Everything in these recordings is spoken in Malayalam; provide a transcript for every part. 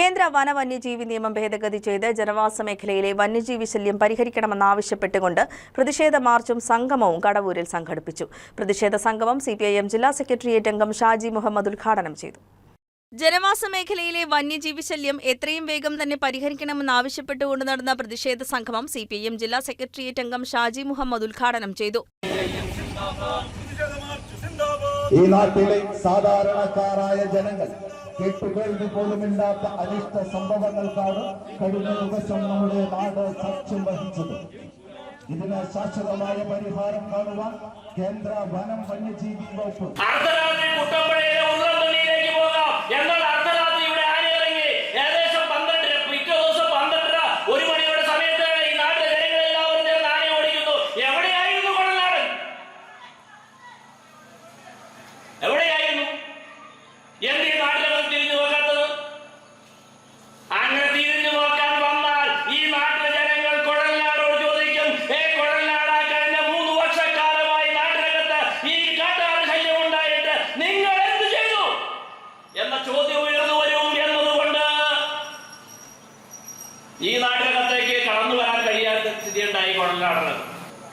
കേന്ദ്ര വന വന്യജീവി നിയമം ഭേദഗതി ചെയ്ത് ജനവാസ മേഖലയിലെ വന്യജീവി ശല്യം പരിഹരിക്കണമെന്നാവശ്യപ്പെട്ടുകൊണ്ട് പ്രതിഷേധ മാർച്ചും സംഗമവും കടവൂരിൽ സംഘടിപ്പിച്ചു. പ്രതിഷേധ സംഗമം സിപിഐഎം ജില്ലാ സെക്രട്ടേറിയറ്റ് അംഗം ഷാജി മുഹമ്മദ് ഉദ്ഘാടനം ചെയ്തു. ജനവാസ മേഖലയിലെ വന്യജീവി ശല്യം എത്രയും വേഗം തന്നെ പരിഹരിക്കണമെന്നാവശ്യപ്പെട്ടുകൊണ്ട് നടന്ന പ്രതിഷേധ സംഗമം സിപിഐഎം ജില്ലാ സെക്രട്ടേറിയറ്റ് അംഗം ഷാജി മുഹമ്മദ് ഉദ്ഘാടനം ചെയ്തു. ഈ നാട്ടിലെ സാധാരണക്കാരായ ജനങ്ങൾ കേട്ടുകേൾവി പോലുമില്ലാത്ത അനിഷ്ട സംഭവങ്ങൾക്കാണ് കഴിഞ്ഞ ദിവസം നമ്മുടെ നാട് സാക്ഷ്യം വഹിച്ചത്. ഇതിന് ശാശ്വതമായ പരിഹാരം കാണുവാൻ കേന്ദ്ര വനം വന്യജീവി വകുപ്പ് ചോദ്യം ഉയർന്നു വരും എന്നതുകൊണ്ട് ഈ നാട്ടിനകത്തേക്ക് കടന്നു വരാൻ കഴിയാത്ത സ്ഥിതി ഉണ്ടായി കുഴൽനാടന്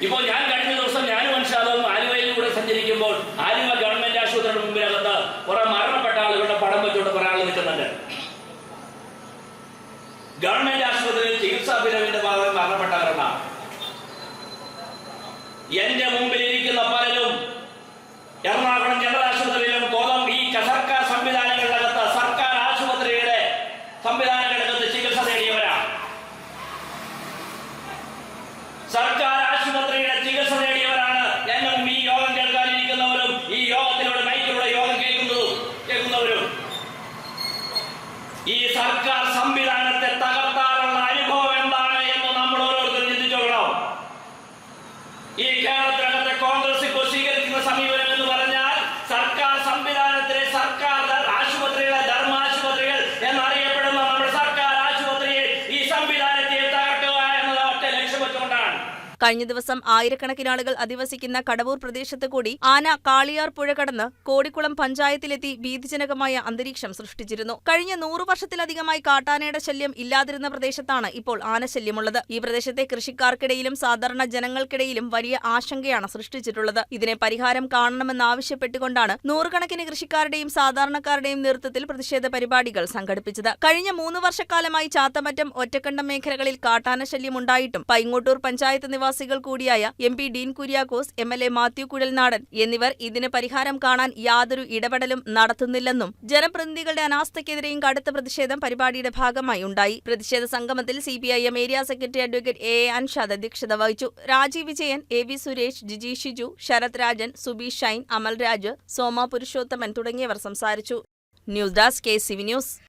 ഇപ്പോൾ ഞാൻ കഴിഞ്ഞ ദിവസം ഞാനും മനസ്സിലാവും ആലുവയിലൂടെ സഞ്ചരിക്കുമ്പോൾ ആലുവ ഗവൺമെന്റ് ആശുപത്രിയുടെ മുമ്പിനകത്ത് കുറെ മരണപ്പെട്ട ആളുകളുടെ പടം വെച്ചുകൊണ്ട് കുറെ നിൽക്കുന്നുണ്ട്. ഗവൺമെന്റ് ആശുപത്രിയിൽ ചികിത്സാ പിരിവിന്റെ ഭാഗം മരണപ്പെട്ടവരെന്നാണ്. എന്റെ മുമ്പിൽ സർക്കാർ ആശുപത്രിയുടെ ചികിത്സ കഴിഞ്ഞ ദിവസം ആയിരക്കണക്കിന് ആളുകൾ അധിവസിക്കുന്ന കടവൂർ പ്രദേശത്ത് കൂടി ആന കാളിയാർ പുഴ കടന്ന് കോടിക്കുളം പഞ്ചായത്തിലെത്തി ഭീതിജനകമായ അന്തരീക്ഷം സൃഷ്ടിച്ചിരുന്നു. കഴിഞ്ഞ നൂറു വർഷത്തിലധികമായി കാട്ടാനയുടെ ശല്യം ഇല്ലാതിരുന്ന പ്രദേശത്താണ് ഇപ്പോൾ ആനശല്യമുള്ളത് ഈ പ്രദേശത്തെ കൃഷിക്കാർക്കിടയിലും സാധാരണ ജനങ്ങൾക്കിടയിലും വലിയ ആശങ്കയാണ് സൃഷ്ടിച്ചിട്ടുള്ളത്. ഇതിനെ പരിഹാരം കാണണമെന്നാവശ്യപ്പെട്ടുകൊണ്ടാണ് നൂറുകണക്കിന് കൃഷിക്കാരുടെയും സാധാരണക്കാരുടെയും നേതൃത്വത്തിൽ പ്രതിഷേധ പരിപാടികൾ സംഘടിപ്പിച്ചത്. കഴിഞ്ഞ മൂന്ന് വർഷക്കാലമായി ചാത്തമറ്റം ഒറ്റക്കണ്ടം മേഖലകളിൽ കാട്ടാന ശല്യം ഉണ്ടായിട്ടും പൈങ്ങോട്ടൂർ പഞ്ചായത്ത് നിവാസികൾ കൂടിയായ M P Dean Kuriakose M L A Mathew Kuzhalnadan എന്നിവർ ഇതിന് പരിഹാരം കാണാൻ യാതൊരു ഇടപെടലും നടത്തുന്നില്ലെന്നും ജനപ്രതിനിധികളുടെ അനാസ്ഥയ്ക്കെതിരെയും കടുത്ത പ്രതിഷേധം പരിപാടിയുടെ ഭാഗമായി ഉണ്ടായി. പ്രതിഷേധ സംഗമത്തിൽ C area secretary advocate A A Anshad അധ്യക്ഷത വഹിച്ചു. രാജീവ് വിജയൻ എ വി സുരേഷ് ജിജി ഷിജു ശരത് രാജൻ സുബീഷ് ഷൈൻ അമൽരാജ് സോമ പുരുഷോത്തമൻ തുടങ്ങിയവർ സംസാരിച്ചു. News desk K C V news.